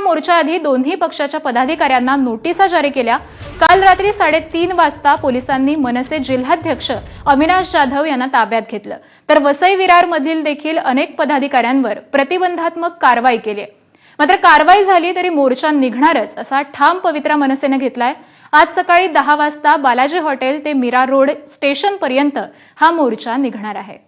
मोर्चाआधी दोन्ही पक्षाच्या पदाधिकाऱ्यांना नोटिसा जारी केल्या. काल रात्री साडेतीन वाजता पोलिसांनी मनसे जिल्हाध्यक्ष अविनाश जाधव यांना ताब्यात घेतलं. तर वसई विरारमधील देखील अनेक पदाधिकाऱ्यांवर प्रतिबंधात्मक कारवाई केली आहे. मात्र कारवाई झाली तरी मोर्चा निघणारच असा ठाम पवित्रा मनसेनं घेतलाय. आज सकाळी दहा वाजता बालाजी हॉटेल ते मीरा रोड स्टेशनपर्यंत हा मोर्चा निघणार आहे.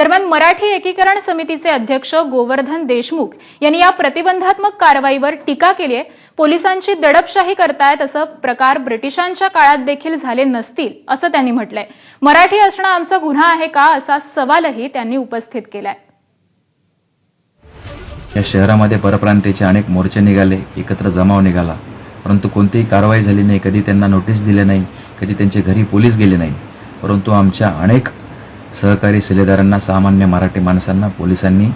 दरम्यान मराठी एकीकरण समितीचे अध्यक्ष गोवर्धन देशमुख यांनी या प्रतिबंधात्मक कारवाईवर टीका केली आहे. पोलिसांची दडपशाही करतायत असं प्रकार ब्रिटिशांच्या काळात देखील झाले नसतील असं त्यांनी म्हटलंय. मराठी असणं आमचा गुन्हा आहे का असा सवालही त्यांनी उपस्थित केलाय. या शहरामध्ये परप्रांतीचे अनेक मोर्चे निघाले एकत्र जमाव निघाला. परंतु कोणतीही कारवाई झाली नाही कधी त्यांना नोटीस दिली नाही कधी त्यांच्या घरी पोलीस गेले नाही. परंतु आमच्या अनेक सहकारी शिलेदारांना सामान्य मराठी माणसांना पोलिसांनी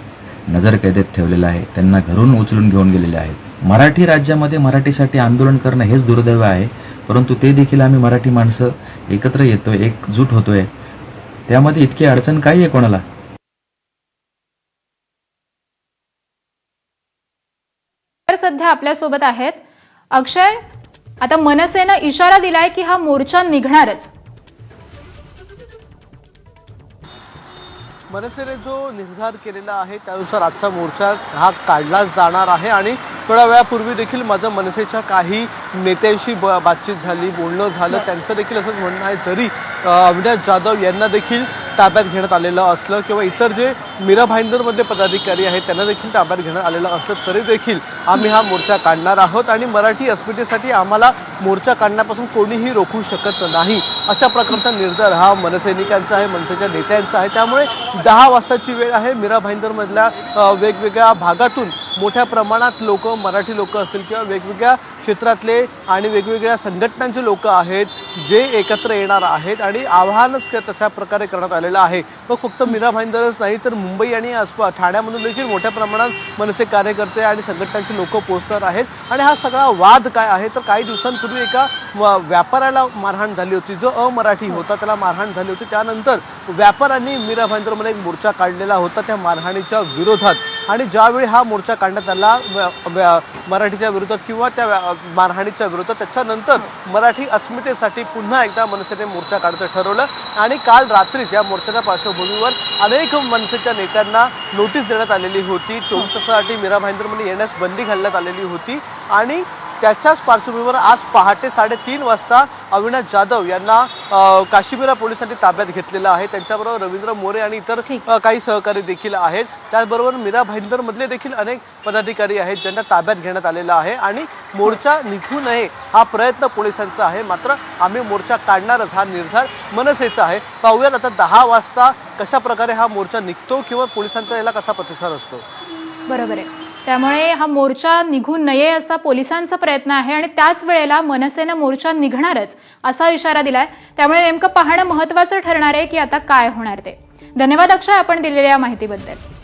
नजरकैदेत ठेवलेलं आहे. त्यांना घरून उचलून घेऊन गेलेले आहेत. मराठी राज्यामध्ये मराठीसाठी आंदोलन करणं हेच दुर्दैव आहे परंतु ते देखील आम्ही मराठी माणसं एकत्र येतोय एकजूट होतोय. त्यामध्ये इतकी अडचण काही आहे कोणाला? सध्या आपल्यासोबत आहेत अक्षय. आता मनसेनं इशारा दिलाय की हा मोर्चा निघणारच. मनसेने जो निर्धार केलेला आहे त्यानुसार आजचा मोर्चा हा काढला जाणार आहे आणि थोड्या वेळापूर्वी देखील माझं मनसेच्या काही नेत्यांशी बातचीत झाली बोलणं झालं. त्यांचं देखील असंच म्हणणं आहे. जरी अविनाश जाधव यांना देखील ताब्यात घेण्यात आलेलं असलं किंवा इतर जे मीरा भाईंदरमधले पदाधिकारी आहेत त्यांना देखील ताब्यात घेण्यात आलेलं असलं तरी देखील आम्ही हा मोर्चा काढणार आहोत आणि मराठी अस्मितेसाठी आम्हाला मोर्चा काढण्यापासून कोणीही रोखू शकत नाही. अशा प्रकारचा निर्धार हा मनसैनिकांचा आहे मनसेच्या नेत्यांचा आहे. त्यामुळे दहा वाजताची वेळ आहे. मीरा भाईंदरमधल्या वेगवेगळ्या भागातून मोठ्या प्रमाणात लोक मराठी लोक असतील किंवा वेगवेगळ्या क्षेत्रातले आणि वेगवेगळ्या संघटनांचे लोक आहेत जे एकत्र येणार आहेत आणि आव्हानच तशा प्रकारे करण्यात आलेलं आहे. मग फक्त मीरा भाईंदरच नाही तर मुंबई आणि आसपास ठाण्यामधून देखील मोठ्या प्रमाणात मनसे कार्यकर्ते आणि संघटनांचे लोक पोहोचणार आहेत. आणि हा सगळा वाद काय आहे? तर काही दिवसांपूर्वी एका व- व्यापाऱ्याला मारहाण झाली होती. जो अमराठी होता त्याला मारहाण झाली होती. त्यानंतर व्यापाऱ्यांनी मीरा भाईंदरमध्ये एक मोर्चा काढलेला होता त्या मारहाणीच्या विरोधात. आणि ज्यावेळी हा मोर्चा काढण्यात आला मराठीच्या विरोधात किंवा त्या मारहाणीच्या विरोधात त्याच्यानंतर मराठी अस्मितेसाठी पुन्हा एकदा मनसेने मोर्चा काढायचं ठरवलं. आणि काल रात्रीच या मोर्चाच्या पार्श्वभूमीवर अनेक मनसेच्या नेत्यांना नोटीस देण्यात आलेली होती. तासासाठी मीरा भाईंदरमध्ये येण्यास बंदी घालण्यात आलेली होती. आणि त्याच्याच पार्श्वभूमीवर आज पहाटे साडेतीन वाजता अविनाश जाधव यांना काशीमिरा पोलिसांनी ताब्यात घेतलेलं आहे. त्यांच्याबरोबर रवींद्र मोरे आणि इतर काही सहकारी देखील आहेत. त्याचबरोबर मीरा भाईंदर मधले देखील अनेक पदाधिकारी आहेत ज्यांना ताब्यात घेण्यात आलेलं आहे आणि मोर्चा निघू नये हा प्रयत्न पोलिसांचा आहे. मात्र आम्ही मोर्चा काढणारच. हा निर्धार मनसेचा आहे. पाहूयात आता दहा वाजता कशा प्रकारे हा मोर्चा निघतो किंवा पोलिसांचा याला कसा प्रतिसाद असतो? बरोबर आहे. त्यामुळे हा मोर्चा निघू नये असा पोलिसांचा प्रयत्न आहे आणि त्याच वेळेला मनसेनं मोर्चा निघणारच असा इशारा दिलाय. त्यामुळे नेमकं पाहणं महत्वाचं ठरणार आहे की आता काय होणार ते. धन्यवाद अक्षय आपण दिलेल्या या माहितीबद्दल.